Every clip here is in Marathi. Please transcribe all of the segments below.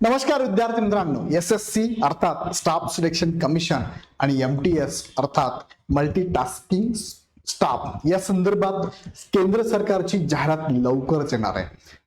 नमस्कार विद्यार्थी मित्रांनो. एस एस सी अर्थात स्टाफ सिलेक्शन कमिशन आणि एम टी एस अर्थात मल्टीटास्किंग स्टाफ या संदर्भात केंद्र सरकारची जाहिरात लवकरच येणार आहे.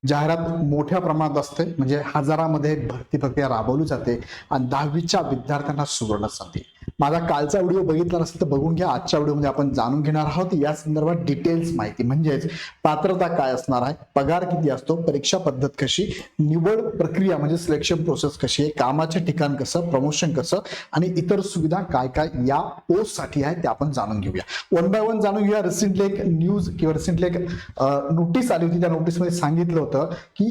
जाहिरात मोठ्या प्रमाणात असते म्हणजे हजारामध्ये भरती प्रक्रिया राबवली जाते आणि दहावीच्या विद्यार्थ्यांना सुवर्ण संधी. माझा कालचा व्हिडिओ बघितला नसेल तर बघून घ्या. आजच्या व्हिडिओमध्ये आपण जाणून घेणार आहोत. या संदर्भात डिटेल्स माहिती. म्हणजेच पात्रता काय असणार आहे? पगार किती असतो? परीक्षा पद्धत कशी? निवड प्रक्रिया म्हणजे सिलेक्शन प्रोसेस कशी आहे? कामाचे ठिकाण कसं? प्रमोशन कसं? आणि इतर सुविधा काय काय? या पोस्टसाठी आहे ते आपण जाणून घेऊया. वन बाय वन जाणून घेऊया. रिसेंटली एक न्यूज किंवा रिसेंटली एक नोटीस आली होती. त्या नोटीसमध्ये सांगितलं होतं की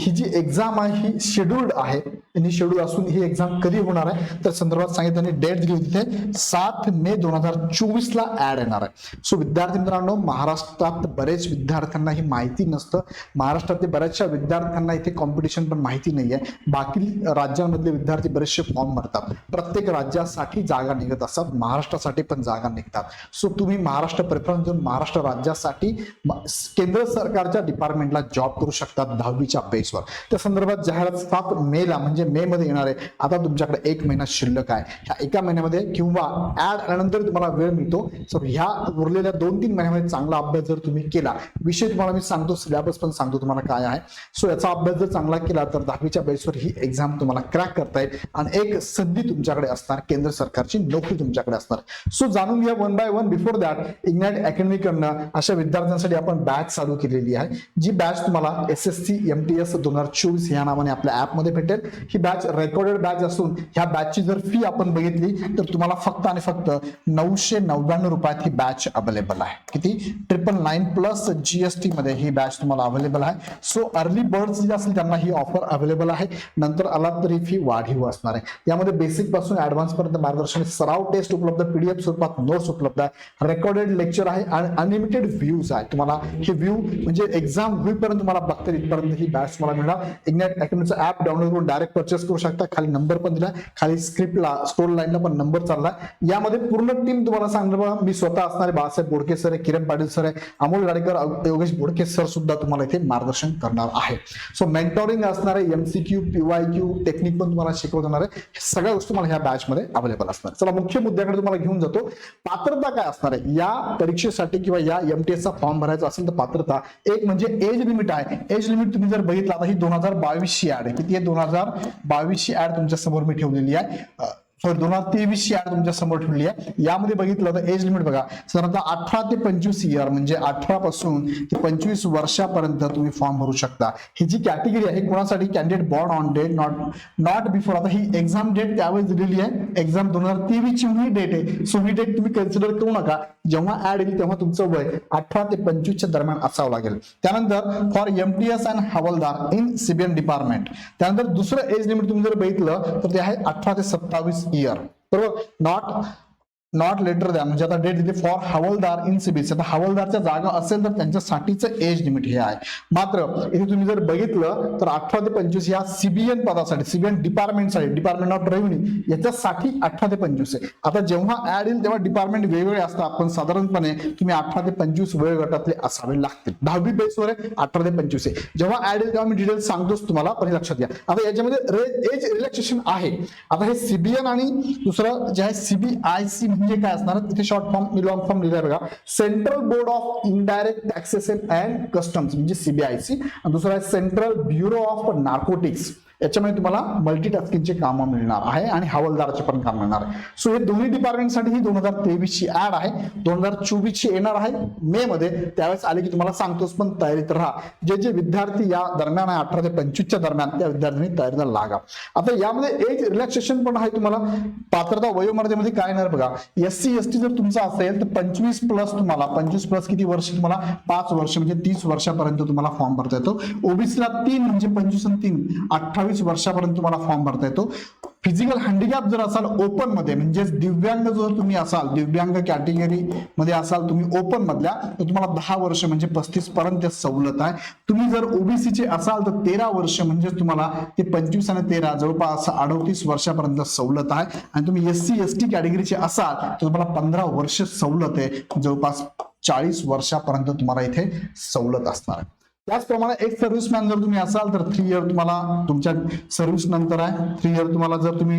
ही जी एक्झाम आहे ही शेड्यूल्ड आहे. आणि शेड्यूल असून ही एक्झाम कधी होणार आहे? तर संदर्भात सांगितलं डेट दिली होती. इथे सात मे दोन हजार चोवीस ला ऍड येणार आहे सो विद्यार्थी मित्रांनो महाराष्ट्रात बरेच विद्यार्थ्यांना ही माहिती नसतं महाराष्ट्रातल्या बऱ्याचशा विद्यार्थ्यांना इथे कॉम्पिटिशन पण माहिती नाहीये बाकी राज्यांमधले विद्यार्थी बरेचसे फॉर्म भरतात प्रत्येक राज्यासाठी जागा निघत असतात महाराष्ट्रासाठी पण जागा निघतात सो तुम्ही महाराष्ट्र प्रेफरन्स देऊन महाराष्ट्र राज्यासाठी केंद्र सरकारच्या डिपार्टमेंटला जॉब करू शकतात दहावीच्या बेसवर त्या संदर्भात जाहिरात सात मेला म्हणजे मे मध्ये येणार आहे आता तुमच्याकडे एक महिना शिल्लक आहे ह्या एका महिन्यामध्ये किंवा ऍड आल्यानंतर तुम्हाला वेळ मिळतो. सर ह्या उरलेल्या दोन तीन महिन्यामध्ये चांगला अभ्यास जर तुम्ही केला विषय तुम्हाला मी सांगतो सिलेबस पण सांगतो तुम्हाला काय आहे. सो याचा अभ्यास जर चांगला केला तर दहावीच्या बेसवर ही एक्झाम तुम्हाला क्रॅक करता येईल आणि एक संधी तुमच्याकडे असणार केंद्र सरकारची नोकरी तुमच्याकडे असणार. सो जाणून घ्या one by one before that England academy कडनं अशा विद्यार्थ्यांसाठी आपण बॅच चालू केलेली आहे. जी बॅच तुम्हाला S S C M T S दोन हजार चोवीस या नावाने आपल्या ऍपमध्ये भेटेल. ही बॅच रेकॉर्डेड बॅच असून ह्या बॅचची जर फी आपण बघितली तर तुम्हाला फक्त आणि फक्त नऊशे नव्याण्णव रुपयात ही बॅच अवेलेबल आहे. किती? ट्रिपल नाईन प्लस जीएसटी मध्ये ही बॅच तुम्हाला अवेलेबल आहे. सो अर्ली बर्ड्स जे असतील त्यांना ही ऑफर अवेलेबल आहे. नंतर आलात तरी फी वाढीव असणार आहे. यामध्ये बेसिकपासून ऍडव्हान्स पर्यंत मार्गदर्शन सराव टेस्ट उपलब्ध पीडीएफ स्वरूपात नोट्स उपलब्ध आहे. रेकॉर्डेड लेक्चर आहे आणि अनलिमिटेड व्ह्यूज आहे. तुम्हाला हे व्ह्यू म्हणजे एक्झाम होईपर्यंत तुम्हाला बघता इथपर्यंत ही बॅच तुम्हाला मिळणार. इग्नाइट अकॅडमीचं ऍप डाउनलोड करून डायरेक्ट परचेस करू शकता. खाली नंबर पण दिला. खाली स्क्रिप्टला स्टोर लाईनला पण नंबर चालला यामध्ये पूर्ण टीम तुम्हाला सांगणार बघा मी स्वतः असणारे बाळासाहेब बोडके सर आहे किरण पाटील सर आहे अमोल गाडेकर योगेश बोडके सर सुद्धा तुम्हाला इथे मार्गदर्शन करणार आहे सो मेंटॉरिंग असणार आहे एमसीक्यू पीवाय क्यू टेक्निक पण तुम्हाला शिकवणार आहे. सगळ्या गोष्टी तुम्हाला ह्या बॅच मध्ये अवेलेबल असणार चला मुख्य मुद्द्याकडे तुम्हाला घेऊन जातो. पात्रता काय असणार आहे? या परीक्षेसाठी किंवा या एमटीएस चा फॉर्म भरायचा असेल तर पात्रता एक म्हणजे एज लिमिट आहे. एज लिमिट तुम्ही जर बघितला तर ही दोन हजार बावीसची ऍड आहे. किती आहे? दोन हजार बावीसची ऍड तुमच्यासमोर मी ठेवलेली आहे. सॉरी दोन हजार तेवीस ची ऍड तुमच्यासमोर ठेवली आहे. यामध्ये बघितलं तर एज लिमिट बघा. साधारणतः अठरा ते पंचवीस इयर म्हणजे अठरा पासून ते पंचवीस वर्षापर्यंत तुम्ही फॉर्म भरू शकता. ही जी कॅटेगरी आहे कोणासाठी? Candidate born on date not not before आता ही एक्झाम डेट त्यावेळेस दिलेली आहे. एक्झाम दोन हजार तेवीस ची ही डेट आहे. सो ही डेट तुम्ही कन्सिडर करू नका. जेव्हा ऍड येईल तेव्हा तुमचं वय अठरा ते पंचवीसच्या दरम्यान असावं लागेल. त्यानंतर for MTS and havildar in CBM department त्यानंतर दुसरं एज लिमिट तुम्ही जर बघितलं तर ते आहे अठरा ते सत्तावीस इयर बरोबर नॉट नॉट लेटर द्या म्हणजे आता डेट दिली फॉर हवलदार इन सीबीसी आता हवलदारच्या जागा असेल तर त्यांच्यासाठीचं एज लिमिट हे आहे. मात्र इथे तुम्ही जर बघितलं तर अठरा ते पंचवीस या सीबीएन पदासाठी सीबीएन डिपार्टमेंटसाठी डिपार्टमेंट ऑफ रेव्हेन्यू याच्यासाठी अठरा ते पंचवीस आहे. आता जेव्हा ऍड येईल तेव्हा डिपार्टमेंट वेगवेगळे असतात. पण साधारणपणे तुम्ही अठरा ते पंचवीस वयोगटातले असावे लागतील. दहावी बेसवर आहे अठरा ते पंचवीस आहे. जेव्हा ऍड येईल तेव्हा मी डिटेल्स सांगतोच तुम्हाला पण हे लक्षात घ्या. आता याच्यामध्ये एज रिलॅक्सेशन आहे. आता हे सीबीएन आणि दुसरं जे आहे सीबीआयसी म्हणजे काय असणार. इथे शॉर्ट फॉर्म मी लॉंग फॉर्म लिहिलाय बघा. Central board of indirect taxation and customs म्हणजे सीबीआयसी दुसरा दुसरं आहे सेंट्रल ब्युरो ऑफ नार्कोटिक्स याच्यामध्ये तुम्हाला मल्टीटास्किंगचे कामं मिळणार आहे आणि हवालदाराचे पण काम मिळणार आहे. सो हे दोन्ही डिपार्टमेंटसाठी ही दोन हजार तेवीस ची ऍड आहे. दोन हजार चोवीसची येणार आहे मे मध्ये. त्यावेळेस आले की तुम्हाला सांगतोच पण तयारीत राहा. जे जे विद्यार्थी या दरम्यान आहे अठरा ते पंचवीसच्या दरम्यान त्या विद्यार्थ्यांनी तयारीला लागा. आता यामध्ये एज रिलॅक्सेशन पण आहे तुम्हाला. पात्रता वयोमर्यादेमध्ये काय येणार बघा. एस सी एस टी जर तुमचा असेल तर पंचवीस प्लस तुम्हाला पंचवीस प्लस किती वर्ष तुम्हाला? पाच वर्ष म्हणजे तीस वर्षापर्यंत तुम्हाला फॉर्म भरता येतो. ओबीसीला तीन म्हणजे पंचवीस आणि तीन. अठ्ठावीस वर्षापर्यंत तुम्हाला फॉर्म भरता येतो. फिजिकल हँडिकॅप जर असाल ओपनमध्ये म्हणजेच दिव्यांग जर तुम्ही असाल दिव्यांग कॅटेगरी मध्ये असाल तुम्ही ओपन मधल्या तर तुम्हाला दहा वर्ष म्हणजे पस्तीस पर्यंत सवलत आहे. तुम्ही जर ओबीसीचे असाल तर तेरा वर्ष म्हणजे तुम्हाला ते पंचवीस आणि तेरा जवळपास अडतीस वर्षापर्यंत सवलत आहे. आणि तुम्ही एस सी एस टी कॅटेगरीचे असाल तर तुम्हाला पंधरा वर्ष सवलत आहे. जवळपास चाळीस वर्षापर्यंत तुम्हाला इथे सवलत असणार आहे. त्याचप्रमाणे एक सर्व्हिसमॅन जर तुम्ही असाल तर थ्री इयर तुम्हाला तुमच्या सर्व्हिस नंतर आहे. थ्री इयर तुम्हाला जर तुम्ही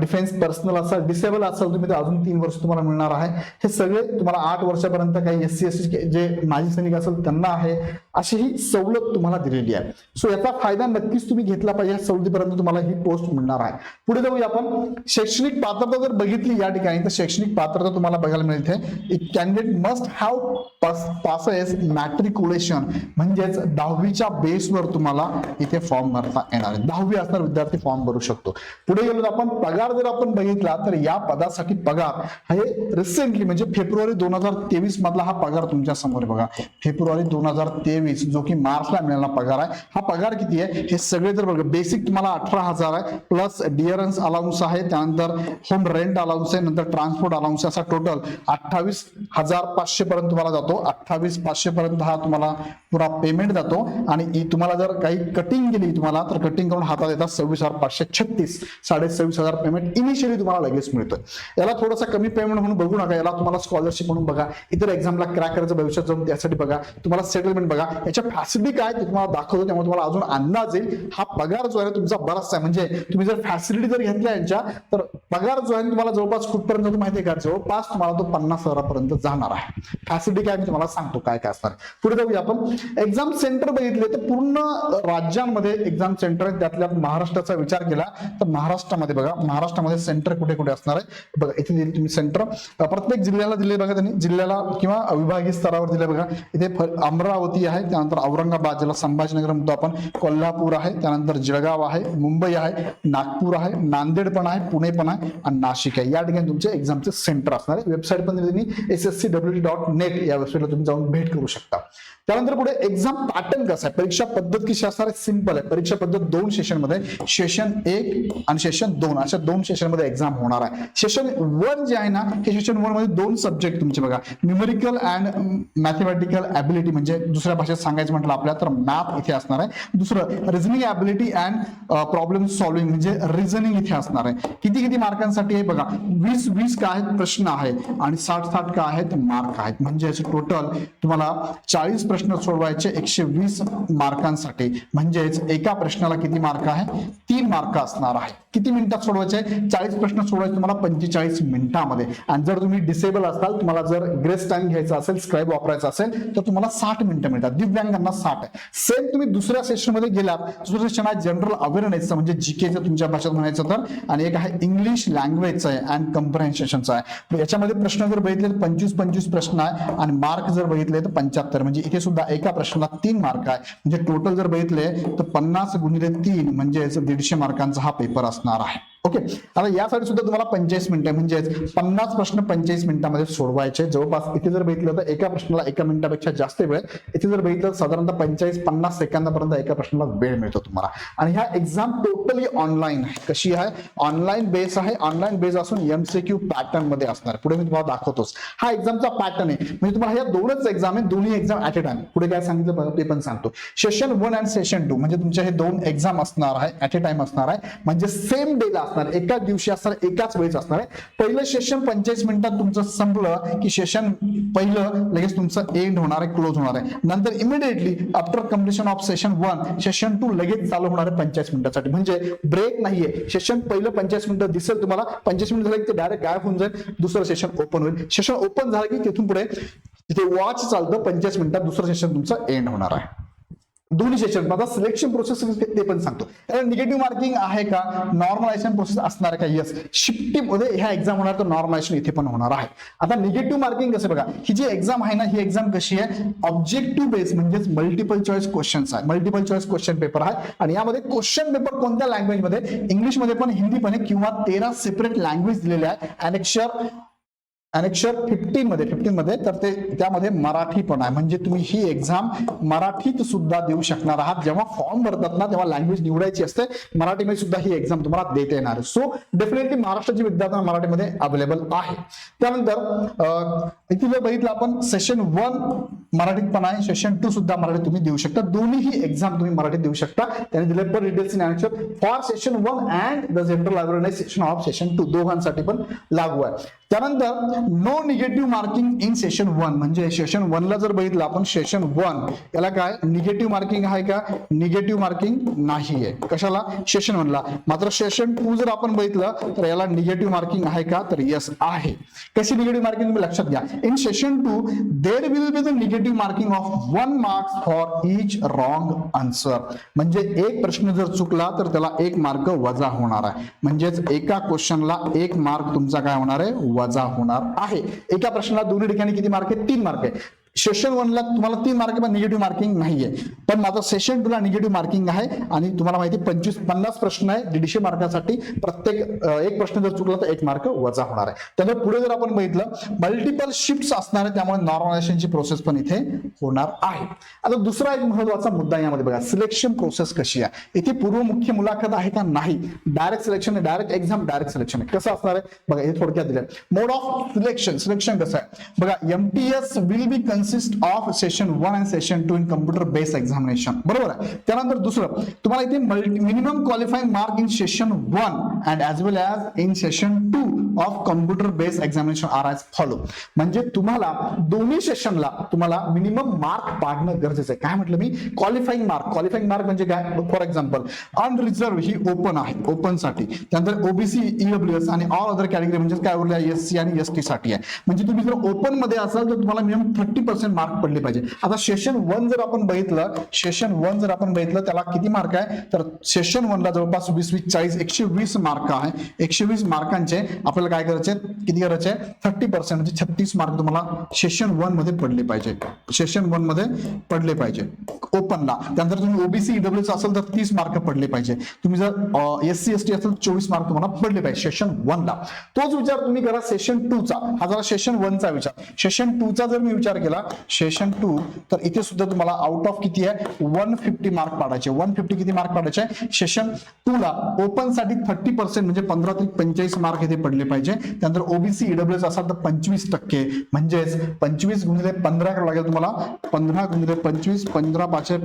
डिफेन्स पर्सनल असाल डिसेबल असाल तुम्ही तर अजून तीन वर्ष तुम्हाला मिळणार आहे. हे सगळे तुम्हाला आठ वर्षापर्यंत काही एस सी एस सी जे माजी सैनिक असेल त्यांना आहे. अशी ही सवलत तुम्हाला दिलेली आहे. सो याचा फायदा नक्कीच तुम्ही घेतला पाहिजे. सवलतीपर्यंत तुम्हाला ही पोस्ट मिळणार आहे. पुढे जाऊया आपण. शैक्षणिक पात्रता जर बघितली या ठिकाणी तर शैक्षणिक पात्रता तुम्हाला बघायला मिळते. Candidate must have passes matriculation म्हणजेच दहावीच्या बेसवर तुम्हाला इथे फॉर्म भरता येणार आहे. दहावी असणार विद्यार्थी फॉर्म भरू शकतो. पुढे गेलो तर आपण पगार जर आपण बघितला तर या पदासाठी पगार हे रिसेंटली म्हणजे फेब्रुवारी दोन हजार तेवीस मधला हा पगार तुमच्यासमोर बघा. फेब्रुवारी दोन हजार तेवीस जो की मार्चला मिळाला पगार आहे हा पगार किती आहे? हे सगळे जर बघा बेसिक तुम्हाला अठरा हजार आहे प्लस डिअरन्स अलाउन्स आहे त्यानंतर होम रेंट अलाउन्स आहे नंतर ट्रान्सपोर्ट अलाउन्स असा टोटल अठ्ठावीस हजार पाचशे पर्यंत तुम्हाला जातो. अठ्ठावीस पाचशे पर्यंत हा तुम्हाला पुरा पेमेंट जातो आणि तुम्हाला जर काही कटिंग केली तुम्हाला तर कटिंग करून हातात येतात सव्वीस हजार पाचशे छत्तीस साडे सव्वीस हजार पेमेंट इनिशियली तुम्हाला लगेच मिळतोय याला थोडासा कमी पेमेंट म्हणून बघू नका याला तुम्हाला स्कॉलरशिप म्हणून बघा इतर एक्झामला क्रॅक करायचं भविष्यात जाऊन त्यासाठी बघा तुम्हाला सेटलमेंट बघा याच्या फॅसिलिटी काय ते तुम्हाला दाखवतो त्यामुळे तुम्हाला अजून अंदाज येईल. हा पगार जो आहे तुमचा बराचसा आहे. म्हणजे तुम्ही जर फॅसिलिटी जर घेतल्या यांच्या तर पगार जो आहे तुम्हाला जवळपास कुठपर्यंत माहिती आहे का? जवळपास तुम्हाला तो पन्नास हजारापर्यंत जाणार आहे. फॅसिलिटी काय मी तुम्हाला सांगतो काय काय असणार. पुढे जाऊया आपण. एक्झाम सेंटर बघितले तर पूर्ण राज्यांमध्ये एक्झाम सेंटर आहेत. त्यातल्या महाराष्ट्राचा विचार केला तर महाराष्ट्रामध्ये बघा महाराष्ट्रामध्ये सेंटर कुठे कुठे असणार आहे? बघा इथे दिले तुम्ही सेंटर प्रत्येक जिल्ह्याला दिले बघा त्यांनी. जिल्ह्याला किंवा विभागीय स्तरावर दिले बघा. इथे अमरावती आहे त्यानंतर औरंगाबाद ज्याला संभाजीनगर म्हणतो आपण. कोल्हापूर आहे त्यानंतर जळगाव आहे मुंबई आहे नागपूर आहे नांदेड पण आहे पुणे पण आहे आणि नाशिक आहे. या ठिकाणी तुमचे एक्झामचे सेंटर असणार आहे. वेबसाईट पण S S C W dot net या वेबसाईटला तुम्ही जाऊन भेट करू शकता. त्यानंतर पुढे एक्झाम पॅटर्न कसं आहे? परीक्षा पद्धत कशी असणार आहे? सिंपल आहे. परीक्षा पद्धत दोन सेशनमध्ये सेशन एक आणि सेशन दोन. अशा दोन सेशनमध्ये एक्झाम होणार आहे. सेशन वन जे आहे ना हे सेशन वनमध्ये दोन सब्जेक्ट तुमचे बघा. न्युमेरिकल अँड मॅथमॅटिकल ॲबिलिटी म्हणजे दुसऱ्या भाषेत सांगायचं म्हटलं आपल्या तर मॅप इथे असणार आहे. दुसरं reasoning ability and problem solving म्हणजे रिझनिंग इथे असणार आहे. किती किती मार्कांसाठी आहे बघा? वीस वीस काय आहेत? प्रश्न आहेत. आणि साठ साठ काय आहेत? मार्क आहेत. म्हणजे टोटल तुम्हाला चाळीस प्रश्न सोडवायचे एकशे वीस मार्कांसाठी म्हणजेच एका प्रश्नाला किती मार्क आहे? तीन मार्क असणार आहे. किती मिनिटात सोडवायचे? चाळीस प्रश्न सोडवायचे तुम्हाला पंचेचाळीस मिनिटामध्ये. आणि जर तुम्ही डिसेबल असाल तुम्हाला जर ग्रेस टाइम घ्यायचा असेल स्क्राईब वापरायचा असेल तर तुम्हाला साठ मिनिटं मिळतात. दिव्यांगांना साठ. आहे सेम तुम्ही दुसऱ्या सेशनमध्ये गेलात दुसरं सेशन आहे जनरल अवेअरनेसचं म्हणजे जीकेचं तुमच्या भाषेत म्हणायचं तर आणि एक आहे इंग्लिश लँग्वेजचं आहे अँड कम्प्रहेन्शनचं आहे. याच्यामध्ये प्रश्न जर बघितले तर पंचवीस पंचवीस प्रश्न आहे आणि मार्क जर बघितले तर पंच्याहत्तर. म्हणजे इथे सुद्धा एका प्रश्नाला तीन मार्क आहे. म्हणजे टोटल जर बघितले तर पन्नास गुणिले तीन म्हणजे दीडशे मार्कांचा हा पेपर असणार आहे. ओके आता यासाठी सुद्धा तुम्हाला पंचेचाळीस मिनिटं म्हणजेच पन्नास प्रश्न पंचेचाळीस मिनिटांमध्ये सोडवायचे. जवळपास इथे जर बघितलं तर एका प्रश्नाला एका मिनिटापेक्षा जास्त वेळ. इथे जर बघितलं तर साधारणतः पंचेचाळीस पन्नास सेकंदापर्यंत एका प्रश्नाला वेळ मिळतो तुम्हाला. आणि ह्या एक्झाम टोटली ऑनलाईन आहे. कशी आहे? ऑनलाईन बेस आहे. ऑनलाईन बेस असून एमसीक्यू पॅटर्नमध्ये असणार पुढे मी तुम्हाला दाखवतोच. हा एक्झामचा पॅटर्न आहे. म्हणजे तुम्हाला ह्या दोनच एक्झाम आहे. दोन्ही एक्झाम ऍट ए टाइम पुढे काय सांगितलं? ते पण सांगतो. Session one and session two म्हणजे तुमच्या हे दोन एक्झाम असणार आहे ऍट ए टाइम असणार आहे. म्हणजे सेम डेला असणार. एकाच दिवशी असणार एकाच वेळेस असणार आहे. पहिलं सेशन पंचेचाळीस मिनिटात तुमचं संपलं की सेशन पहिलं लगेच तुमचं एंड होणार आहे क्लोज होणार आहे. नंतर immediately after completion of session one session two लगेच चालू होणार आहे पंचेचाळीस मिनिटासाठी. म्हणजे ब्रेक नाहीये. सेशन पहिलं पंचेचाळीस मिनिटं दिसेल तुम्हाला. पंचेचाळीस मिनिट झालं की ते डायरेक्ट गायब होऊन जाईल. दुसरं सेशन ओपन होईल. सेशन ओपन झालं की तिथून पुढे तिथे वॉच चालतं. पंचेचाळीस मिनिटात दुसरं सेशन तुमचं एंड होणार आहे. दोन्ही सेशन आता सिलेक्शन प्रोसेस ते पण सांगतो. निगेटिव्ह मार्किंग आहे का? नॉर्मलायझेशन प्रोसेस असणार का? येस शिफ्टीमध्ये मध्ये ह्या एक्झाम होणार तर नॉर्मलायझेशन इथे पण होणार आहे. आता निगेटिव्ह मार्किंग कसं बघा? ही जी एक्झाम आहे ना ही एक्झाम कशी आहे? ऑब्जेक्टिव्ह बेस म्हणजेच मल्टिपल चॉईस क्वेश्चन्स आहे. मल्टिपल चॉईस क्वेश्चन पेपर आहे. आणि यामध्ये क्वेश्चन पेपर कोणत्या लँग्वेजमध्ये इंग्लिशमध्ये पण हिंदी पण किंवा तेरा सेपरेट लँग्वेज दिलेल्या आहे. अनेक्षर अनेक्षर फिफ्टीन मध्ये फिफ्टीन मध्ये तर ते त्यामध्ये मराठी पण आहे. म्हणजे तुम्ही ही एक्झाम मराठीत सुद्धा देऊ शकणार आहात. जेव्हा फॉर्म भरतात ना तेव्हा लँग्वेज निवडायची असते. मराठीमध्ये सुद्धा ही एक्झाम तुम्हाला देता येणार. सो डेफिनेटली महाराष्ट्राची विद्यार्थ्यांना मराठीमध्ये अवेलेबल आहे. त्यानंतर इथे जर बघितलं आपण सेशन वन मराठीत पण आहे. सेशन टू सुद्धा मराठीत तुम्ही देऊ शकता. दोन्हीही एक्झाम तुम्ही मराठीत देऊ शकता. त्याने दिले per details in answer for session one and the general library session of session two दोघांसाठी पण लागू आहे. त्यानंतर no negative marking in session one म्हणजे सेशन वन ला जर बघितलं आपण सेशन वन याला काय? निगेटिव्ह मार्किंग आहे का? निगेटिव्ह मार्किंग नाही आहे कशाला? सेशन वन ला. मात्र सेशन टू जर आपण बघितलं तर याला निगेटिव्ह मार्किंग आहे का? तर यस आहे. कशी निगेटिव्ह मार्किंग तुम्ही लक्षात घ्या. In session two there will be the negative marking of one marks for each wrong answer म्हणजे एक प्रश्न जर चुकला तर त्याला एक मार्क वजा होणार आहे. म्हणजेच एका क्वेश्चनला एक मार्क तुमचा काय होणार आहे? वजा होणार आहे. एका प्रश्नाला दोन्ही ठिकाणी किती मार्क आहे तीन मार्क आहे सेशन वनला तुम्हाला तीन मार्क पण निगेटिव्ह मार्किंग नाहीये. पण माझा सेशन टूला निगेटिव्ह मार्किंग आहे आणि तुम्हाला माहिती पंचवीस पन्नास प्रश्न आहे दीडशे मार्कासाठी प्रत्येक एक प्रश्न जर चुकला तर एक मार्क वजा होणार आहे. त्यामुळे पुढे जर आपण बघितलं मल्टिपल शिफ्ट असणार आहे त्यामुळे नॉर्मलायझेशनची प्रोसेस पण इथे होणार आहे. आता दुसरा एक महत्त्वाचा मुद्दा यामध्ये बघा सिलेक्शन प्रोसेस कशी आहे? इथे पूर्व मुख्य मुलाखत आहे का नाही? डायरेक्ट सिलेक्शन आहे डायरेक्ट एक्झाम डायरेक्ट सिलेक्शन आहे. कसं असणार आहे? बघा हे थोडक्यात दिलं मोड ऑफ सिलेक्शन सिलेक्शन कसं आहे? बघा MTS will be consist of session one and session two in computer base examination बरोबर आहे? त्यानंतर दुसरं तुम्हाला इथे minimum qualifying mark in session one and as well as in session two of computer base examination are as follow म्हणजे तुम्हाला दोन्ही सेशनला तुम्हाला मिनिमम मार्क पाडणं गरजेचं आहे. काय म्हटलं मी? क्वालिफाईंग मार्क क्वालिफाईंग मार्क म्हणजे काय? फॉर एक्झाम्पल अनरिझर्व ही ओपन आहे. ओपनसाठी. त्यानंतर ओबीसी ईडब्ल्यूएस आणि ऑल अदर कॅटेगरी म्हणजे काय उरल्या? एस सी आणि एस टी साठी आहे. म्हणजे तुम्ही जर ओपनमध्ये असाल तर तुम्हाला मिनिमम थर्टी पर्सेंट मार्क पडले पाहिजे. आता सेशन वन जर आपण बघितलं सेशन वन जर आपण बघितलं त्याला किती मार्क आहे? तर सेशन वनला जवळपास वीस वीस चाळीस एकशे वीस मार्क आहे. एकशे वीस मार्कांचे आपल्याला काय करायचे? किती करायचे? थर्टी पर्सेंट म्हणजे छत्तीस मार्क तुम्हाला सेशन वनमध्ये पडले पाहिजे. सेशन वनमध्ये पडले पाहिजे. ओपनला त्यानंतर तुम्ही ओबीसी डब्ल्यू असेल तर तीस मार्क पडले पाहिजे. तुम्ही जर एस सी एस टी असेल चोवीस मार्क तुम्हाला पडले पाहिजे सेशन वनला तोच विचार तुम्ही करा सेशन टू चा. हा जरा सेशन वनचा विचार. सेशन टू चा जर मी विचार केला सेशन टू तर इथे सुद्धा तुम्हाला आउट ऑफ किती आहे? वन फिफ्टी मार्क पाडायचे. वन फिफ्टी किती मार्क पाडायचे? सेशन टू ला ओपनसाठी थर्टी पर्सेंट म्हणजे पंधरा ते पंचेचाळीस मार्क इथे पडले पाहिजे. त्यानंतर ओबीसी ईडब्ल्यूएस असाल तर पंचवीस टक्के. म्हणजेच पंचवीस गुणिले पंधरा करावं लागेल तुम्हाला. पंधरा गुणिले पंचवीस पंधरा पाचशे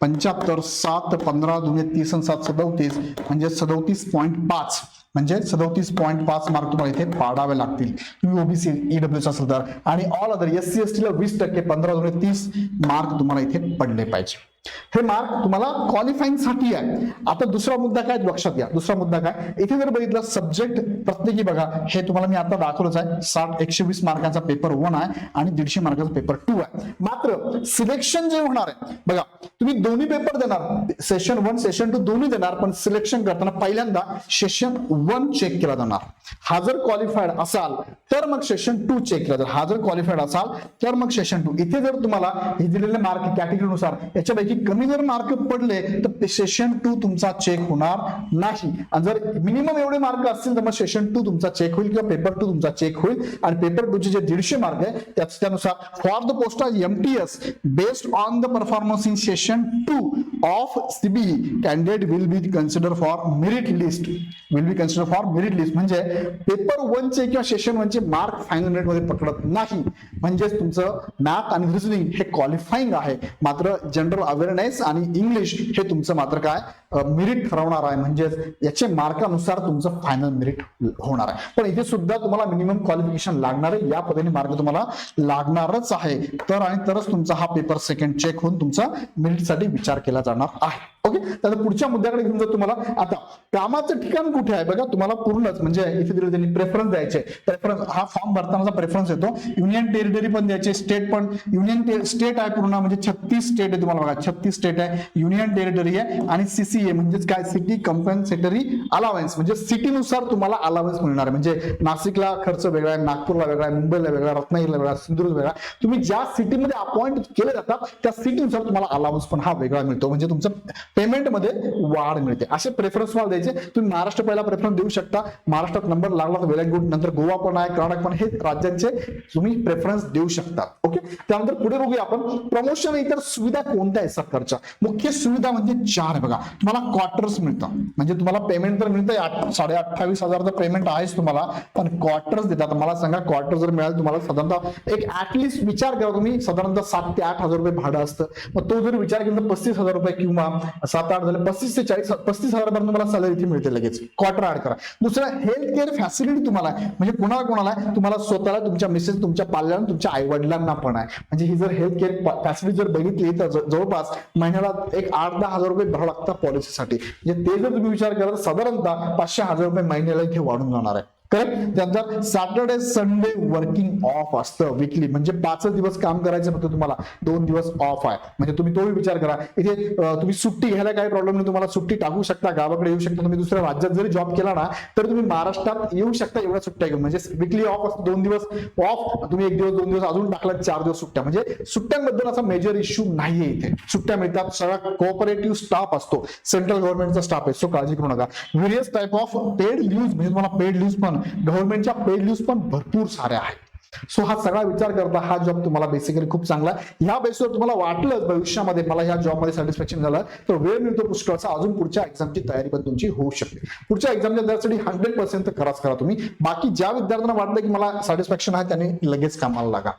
पंच्याहत्तर सात पंधरा दुने तीस आणि सात सदोतीस. म्हणजे सदोतीस पॉईंट पाच. म्हणजे सदोतीस पॉईंट पाच मार्क तुम्हाला इथे पाडावे लागतील. तुम्ही ओबीसी ईडब्ल्यू असेल तर आणि all other S C S टीला वीस टक्के पंधरा दोन तीस मार्क तुम्हाला इथे पडले पाहिजे. हे मार्क तुम्हाला क्वालिफाईंगसाठी आहे. आता दुसरा मुद्दा काय लक्षात घ्या. दुसरा मुद्दा काय? इथे जर बघितलं सब्जेक्ट प्रत्येकी बघा. हे तुम्हाला मी आता दाखवलंच आहे. साठ एकशे वीस मार्काचा पेपर वन आहे आणि दीडशे मार्काचा पेपर टू आहे. मात्र सिलेक्शन जे होणार आहे बघा तुम्ही दोन्ही पेपर देणार. सेशन वन सेशन टू दोन्ही देणार पण सिलेक्शन करताना पहिल्यांदा सेशन वन चेक केला जाणार. हा जर क्वालिफाईड असाल तर मग सेशन टू चेक केला जाईल. हा जर क्वालिफाईड असाल तर मग सेशन टू इथे जर तुम्हाला हे दिलेले मार्क कॅटेगरीनुसार याच्यापैकी कमी जर मार्क पडले तर सेशन टू तुमचा चेक होणार नाही. आणि जर मिनिमम एवढे मार्क असतील तर मग सेशन टू तुमचा चेक होईल किंवा पेपर टू तुमचा चेक होईल. आणि पेपर टू चे जे दीडशे मार्क आहे त्याच त्यानुसार for the post of MTS based on the performance in session two of CBE candidate will be consider for merit list will be consider for merit list म्हणजे पेपर वनचे किंवा सेशन वनचे मार्क फायनलमध्ये पकडत नाही. म्हणजेच तुमचं मॅथ आणि रिझनिंग हे क्वालिफाईंग आहे. मात्र जनरल अवेअरनेस आणि इंग्लिश हे तुमचं मात्र काय? मेरिट ठरवणार आहे. म्हणजेच याचे मार्कानुसार तुमचं फायनल मेरिट होणार आहे. पण इथे सुद्धा तुम्हाला मिनिमम क्वालिफिकेशन लागणार आहे. या पद्धतीने मार्क तुम्हाला लागणारच आहे. तर आणि तरच तुमचा हा पेपर सेकंड चेक होऊन तुमचा मेरिटसाठी विचार केला जाणार आहे. ओके तर पुढच्या मुद्द्याकडे घेऊन जर तुम्हाला. आता कामाचं ठिकाण कुठे आहे? बघा तुम्हाला पूर्णच म्हणजे इथे दिले त्यांनी प्रेफरन्स द्यायचे प्रेफरन्स हा फॉर्म भरतानाचा प्रेफरन्स येतो. युनियन टेरिटरी पण द्यायचे स्टेट पण. युनियन स्टेट आहे पूर्ण. म्हणजे छत्तीस स्टेट आहे तुम्हाला बघा. छत्तीस स्टेट आहे. युनियन टेरिटरी आहे आणि सीसी सीए म्हणजेच काय? सिटी कंपन्सेटरी अलावन्स म्हणजे सिटीनुसार तुम्हाला अलावन्स मिळणार आहे. म्हणजे नाशिकला खर्च वेगळा आहे नागपूरला वेगळा आहे मुंबईला वेगळा रत्नागिरीला वेगळा सिंधुदुर्ग वेगळा तुम्ही ज्या सिटीमध्ये अपॉइंट केले जातात त्या सिटीनुसार तुम्हाला अलावन्स पण हा वेगळा मिळतो. म्हणजे तुमचं पेमेंटमध्ये वाढ मिळते. असे प्रेफरन्स मला द्यायचे. तुम्ही महाराष्ट्र पहिला प्रेफरन्स देऊ शकता. महाराष्ट्रात नंबर लागला तर वेल गुड नंतर गोवा पण आहे कर्नाटक पण हे राज्यांचे तुम्ही प्रेफरन्स देऊ शकता. ओके त्यानंतर पुढे बघूया आपण. प्रमोशन इतर सुविधा कोणत्या आहेत सरकारच्या? मुख्य सुविधा म्हणजे चार बघा. तुम्हाला क्वार्टर्स मिळतं म्हणजे तुम्हाला पेमेंट तर मिळतंय साडे अठ्ठावीस हजारचं पेमेंट आहेच तुम्हाला पण क्वार्टर्स देतात. मला सांगा क्वार्टर जर मिळाले तुम्हाला साधारणतः एक ऍटलिस्ट विचार करा तुम्ही साधारणतः सात ते आठ हजार रुपये भाडं असतं. मग तो जर विचार केला तर पस्तीस हजार रुपये किंवा सात आठ झाले पस्तीस ते चाळीस पस्तीस हजारापर्यंत तुम्हाला सॅलरी इथे मिळते लगेच. क्वार्टर ऍड करा. दुसरं हेल्थ केअर फॅसिलिटी तुम्हाला आहे. म्हणजे कुणाला कोणाला आहे? तुम्हाला स्वतःला तुमच्या मिसेस तुमच्या पाल्याला तुमच्या आई वडिलांना पण आहे. म्हणजे ही जर हेल्थ केअर फॅसिलिटी जर बघितली तर जवळपास महिन्याला एक आठ दहा हजार रुपये भरावं लागतात पॉलिसीसाठी म्हणजे ते जर तुम्ही विचार केला तर साधारणतः पाचशे हजार रुपये महिन्याला इथे वाढून जाणार आहे. करेक्ट त्यानंतर सॅटर्डे संडे वर्किंग ऑफ असतं विकली म्हणजे पाच दिवस काम करायचं फक्त तुम्हाला. दोन दिवस ऑफ आहे. म्हणजे तुम्ही तोही विचार करा. इथे तुम्ही सुट्टी घ्यायला काही प्रॉब्लेम नाही. तुम्हाला सुट्टी टाकू शकता गावाकडे येऊ शकता. तुम्ही दुसऱ्या राज्यात जरी जॉब केला ना तर तुम्ही महाराष्ट्रात येऊ शकता एवढ्या सुट्ट्या घेऊन. म्हणजे विकली ऑफ असतो दोन दिवस ऑफ तुम्ही एक दिवस दोन दिवस अजून टाकला चार दिवस सुट्ट्या. म्हणजे सुट्ट्यांबद्दल असा मेजर इश्यू नाहीये इथे. सुट्ट्या मिळतात. सगळा कोऑपरेटिव्ह स्टाफ असतो. सेंट्रल गव्हर्नमेंटचा स्टाफ आहे. सो काळजी करू नका. Various type of paid leave म्हणजे तुम्हाला पेड लीव्ह पण गव्हर्नमेंटच्या पेड लीव्ह पण भरपूर साऱ्या आहेत. सो हा सगळा विचार करता हा जॉब तुम्हाला बेसिकली खूप चांगला आहे. ह्या बेसवर तुम्हाला वाटलं भविष्यामध्ये मला ह्या जॉबमध्ये सॅटिस्फॅक्शन झालं तर वेळ मिळतो पुष्कळचा. अजून पुढच्या एक्झामची तयारी पण तुमची होऊ शकते. पुढच्या एक्झामच्या त्यासाठी हंड्रेड पर्सेंट तर खराच करा तुम्ही. बाकी ज्या विद्यार्थ्यांना वाटलं की मला सॅटिस्फॅक्शन आहे त्यांनी लगेच कामाला लागा.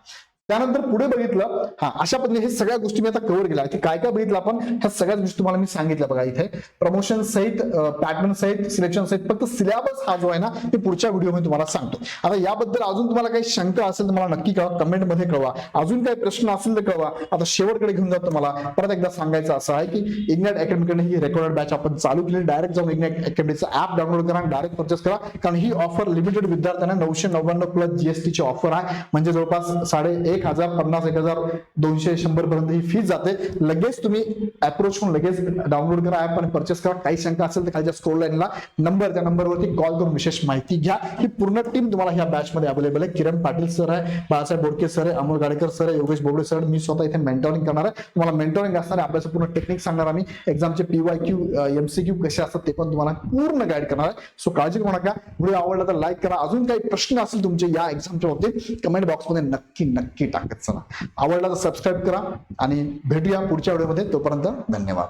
त्यानंतर पुढे बघितलं हा अशा पद्धतीने हे सगळ्या गोष्टी मी आता कव्हर केल्या. की काय काय बघितलं आपण? ह्या सगळ्याच गोष्टी तुम्हाला मी सांगितल्या बघा इथे. प्रमोशन सहित पॅटर्न सहित सिलेक्शन सहित फक्त सिलेबस हा जो आहे ना ते पुढच्या व्हिडिओमध्ये तुम्हाला सांगतो. आता याबद्दल अजून तुम्हाला काही शंका असेल तर मला नक्की कळवा. कमेंटमध्ये कळवा. अजून काही प्रश्न असेल तर कळवा. आता शेवटकडे घेऊन जातो मला. परत एकदा सांगायचं असं आहे की इग्नॅट अकॅडमीकडे ही रेकॉर्डेड बॅच आपण चालू केली. डायरेक्ट जाऊन इग्नॅट अकॅडमीचं ऍप डाउनलोड करा. डायरेक्ट परचेस करा. कारण ही ऑफर लिमिटेड विद्यार्थ्यांना नऊशे नव्याण्णव प्लस जीएसटीची ऑफर आहे. म्हणजे जवळपास साडे एक हजार पन्नास एक हजार दोनशे शंभर पर्यंत ही फीज जाते. लगेच तुम्ही अप्रोच होऊन लगेच डाउनलोड करा ऍप आणि परचेस करा. काही शंका असेल तर खालच्या स्क्रोल लाईनला नंबर त्या नंबरवरती कॉल करून विशेष माहिती घ्या. ही पूर्ण टीम तुम्हाला ह्या बॅच मध्ये अवेलेबल आहे. किरण पाटील सर आहे बाळासाहेब बोडके सर आहे अमोल गाडेकर सर आहे योगेश बोबडे सर मी स्वतः इथे मेंटोरिंग करणार आहे. तुम्हाला मेंटोरिंग असणार आहे आपल्याचं पूर्ण टेक्निक सांगणार आम्ही एक्झामचे पीवाय क्यू एमसीक्यू कसे असतात ते पण तुम्हाला पूर्ण गाईड करणार आहे. सो काळजी करू नका. व्हिडिओ आवडला तर लाईक करा. अजून काही प्रश्न असेल तुमचे या एक्झामच्या बाबतीत कमेंट बॉक्समध्ये नक्की नक्की टाकत चला. आवडला तर सबस्क्राईब करा आणि भेटूया पुढच्या व्हिडिओमध्ये तोपर्यंत धन्यवाद.